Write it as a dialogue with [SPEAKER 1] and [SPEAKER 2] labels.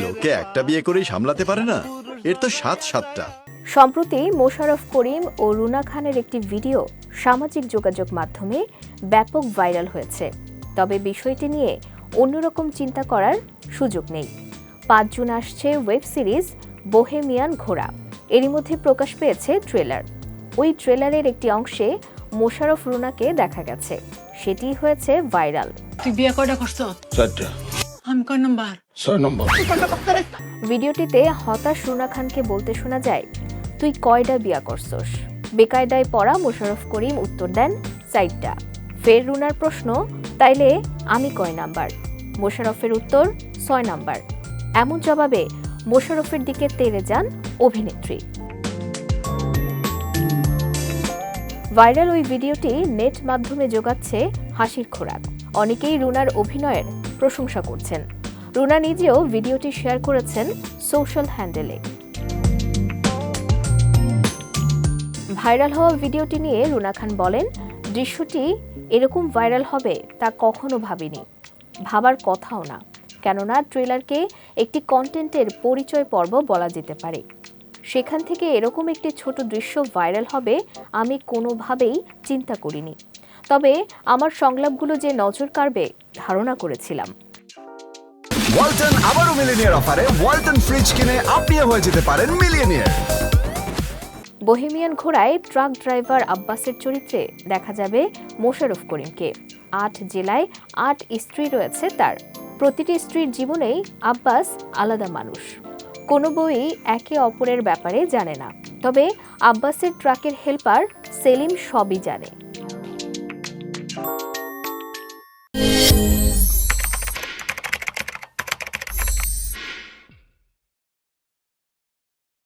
[SPEAKER 1] লোকে একটা বিয়ে করেই সামলাতে পারে না? এর তো সাত সাতটা।
[SPEAKER 2] সম্প্রতি মোশাররফ করিম ও রুনা খানের একটি ভিডিও সামাজিক যোগাযোগ মাধ্যমে ব্যাপক ভাইরাল হয়েছে। তবে বিষয়টি নিয়ে অন্যরকম চিন্তা করার সুযোগ নেই। পাঁচ জুন আসছে ওয়েব সিরিজ বোহেমিয়ান ঘোড়া। এরই মধ্যে প্রকাশ পেয়েছে ট্রেলার। ওই ট্রেলারের একটি অংশে মোশারফ রুনাকে দেখা গেছে। সেটি হয়েছে ভাইরাল।
[SPEAKER 3] তুই বিয়ে কয়টা করছ?
[SPEAKER 4] চারটা।
[SPEAKER 3] কয় নাম্বার।
[SPEAKER 4] ছয় নম্বর।
[SPEAKER 2] ভিডিওটিতে হতাশ রুনা খানকে বলতে শোনা যায় তুই কয়টা বিয়া করছস? বেকায়দায় পড়া মোশাররফ করিম উত্তর দেন সাইডটা ফের রুনার প্রশ্ন তাইলে আমি কয় নাম্বার? মোশাররফের উত্তর ছয় নাম্বার। এমন জবাবে মোশাররফের দিকে তেড়ে যান অভিনেত্রী। ভাইরাল ওই ভিডিওটি নেট মাধ্যমে যোগাচ্ছে হাসির খোরাক। অনেকেই রুনার অভিনয়ের প্রশংসা করছেন। রুনা নিজেও ভিডিওটি শেয়ার করেছেন সোশ্যাল হ্যান্ডেলে। ভাইরাল হওয়া ভিডিওটি নিয়ে রুনা খান বলেন, দৃশ্যটি এরকম ভাইরাল হবে তা কখনো ভাবিনি। ভাবার কথাও না। কেননা ট্রেলারকে একটি কন্টেন্টের পরিচয় পর্ব বলা যেতে পারে। সেখান থেকে এরকম একটি ছোট দৃশ্য ভাইরাল হবে আমি কোনোভাবেই চিন্তা করিনি। তবে আমার সংলাপগুলো যে নজর কাড়বে ধারণা করেছিলাম।
[SPEAKER 5] ওয়ালটন আবারও মিলিনিয়ার অফারে ওয়ালটন ফ্রিজ কিনে আপনিও হয়ে যেতে পারেন মিলিয়নিয়ার।
[SPEAKER 2] বহেমিয়ান ঘোড়ায় ট্রাক ড্রাইভার আব্বাসের চরিত্রে দেখা যাবে মোশারফ করিমকে। আট জেলায় আট স্ত্রী রয়েছে তার। প্রতিটি স্ত্রীর জীবনেই আব্বাস আলাদা মানুষ। কোনো বই একে অপরের ব্যাপারে জানে না। তবে আব্বাসের ট্রাকের হেল্পার সেলিম সবই জানে।